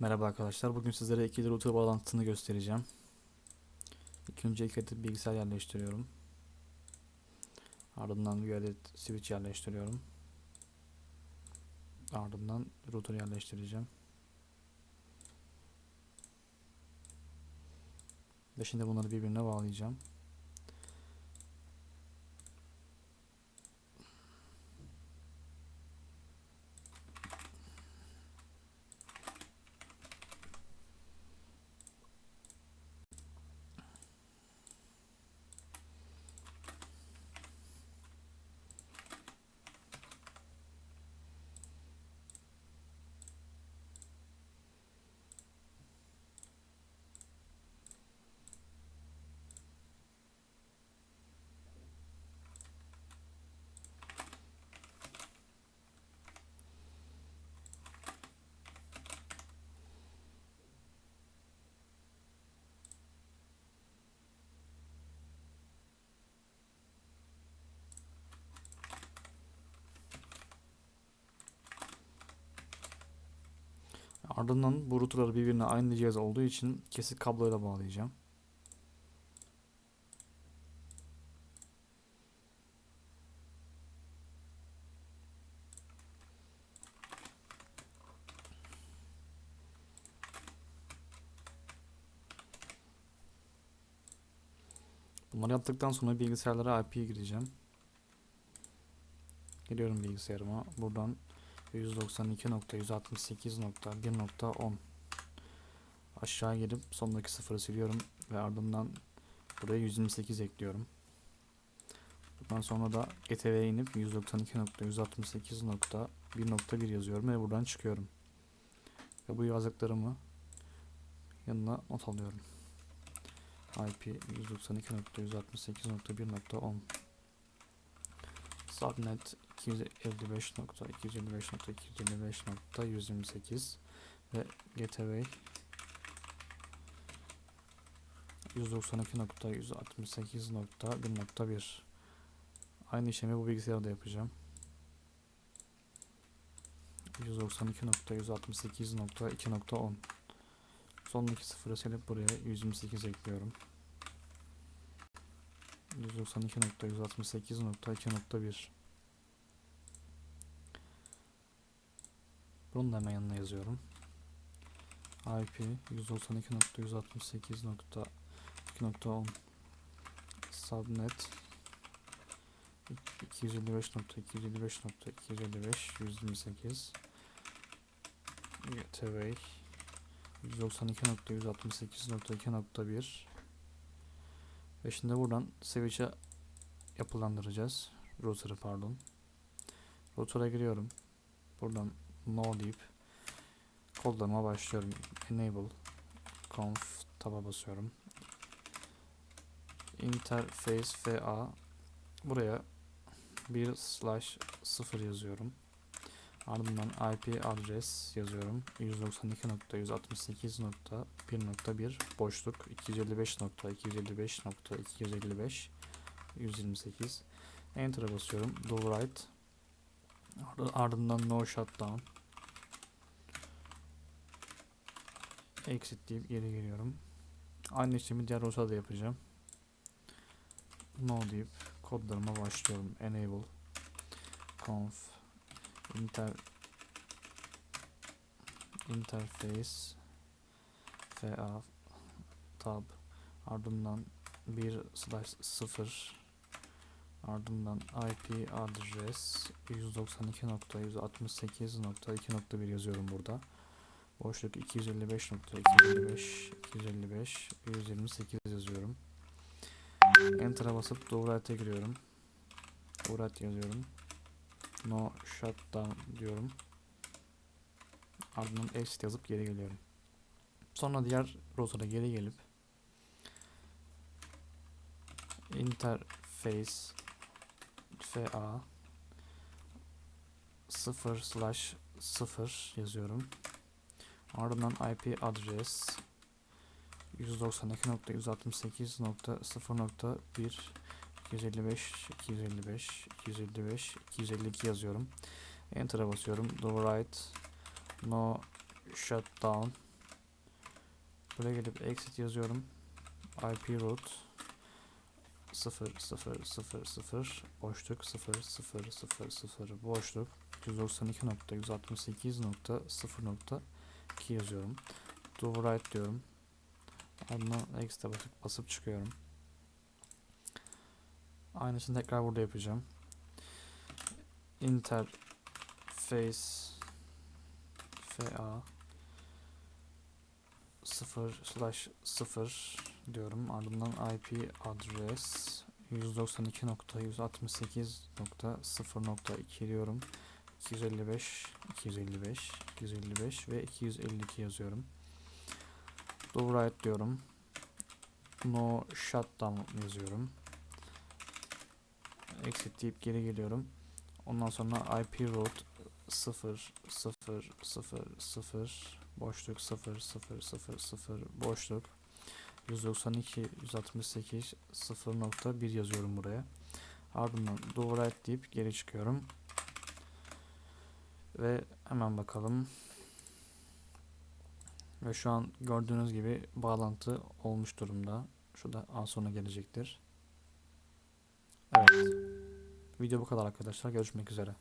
Merhaba arkadaşlar. Bugün sizlere ikili router bağlantısını göstereceğim. İlk önce iki adet bilgisayar yerleştiriyorum. Ardından bir adet switch yerleştiriyorum. Ardından router yerleştireceğim. Ve şimdi bunları birbirine bağlayacağım. Ardından bu routerları birbirine aynı cihaz olduğu için kesik kabloyla bağlayacağım. Bunları yaptıktan sonra bilgisayarlara IP'ye gireceğim. Geliyorum bilgisayarıma. Buradan 192.168.1.10 aşağı gelip sondaki sıfırı siliyorum ve ardından buraya 128 ekliyorum. Bundan sonra da GTV'ye inip 192.168.1.1 yazıyorum ve buradan çıkıyorum. Ve bu yazdıklarımı yanına not alıyorum. IP 192.168.1.10 Subnet 255.255.255.128 ve Gateway 192.168.1.1 Aynı işlemi bu bilgisayarda yapacağım. 192.168.2.10 Sondaki sıfırı silip buraya 128 ekliyorum. 192.168.2.1 Bunu da hemen yanına yazıyorum. IP 192.168.2.10 Subnet 255.255.255 Gateway 192.168.2.1 ve şimdi buradan switch'e yapılandıracağız. Router'ı pardon. Router'a giriyorum. Buradan no deyip kodlarıma başlıyorum. Enable conf taba basıyorum. Interface FA buraya 1 slash 0 yazıyorum. Ardından IP adres yazıyorum. 192.168.1.1 boşluk 255.255.255 128 Enter'a basıyorum. Do write ardından no shutdown exit deyip geri geliyorum. Aynı işlemi diğer router'da yapacağım. No deyip kodlarıma başlıyorum. Enable conf inter interface fa tab ardından 1 slash 0 ardından IP adres 192.168.2.1 yazıyorum burada. Boşluk 255.255 255 128 yazıyorum. Enter'a basıp Dovrat'e giriyorum. Dovrat yazıyorum. No shutdown diyorum. Ardından exit yazıp geri geliyorum. Sonra diğer router'a geri gelip interface fa 0 slash 0 yazıyorum. Ardından IP adres 192.168.0.1 255 255 255 252 yazıyorum. Enter'a basıyorum. Do write no shutdown Buraya gelip exit yazıyorum. IP root 0 0 0 0 boşluk 0 0 0 0 boşluk 192.168.0.2 yazıyorum. Do write diyorum. Ardından exit'e basıp, basıp çıkıyorum. Aynısını tekrar burada yapacağım. Interface fa 0 slash 0 diyorum. Ardından IP adres 192.168.0.2 diyorum. 255, 255, 255 ve 252 yazıyorum. Do write diyorum. No shutdown yazıyorum. Exit deyip geri geliyorum. Ondan sonra IP root 0 0 0 0 boşluk 0 0 0 0 boşluk 192 168 0.1 yazıyorum buraya. Ardından do write deyip geri çıkıyorum. Ve hemen bakalım. Ve şu an gördüğünüz gibi bağlantı olmuş durumda. Şu da az sonra gelecektir. Evet. Video bu kadar arkadaşlar. Görüşmek üzere.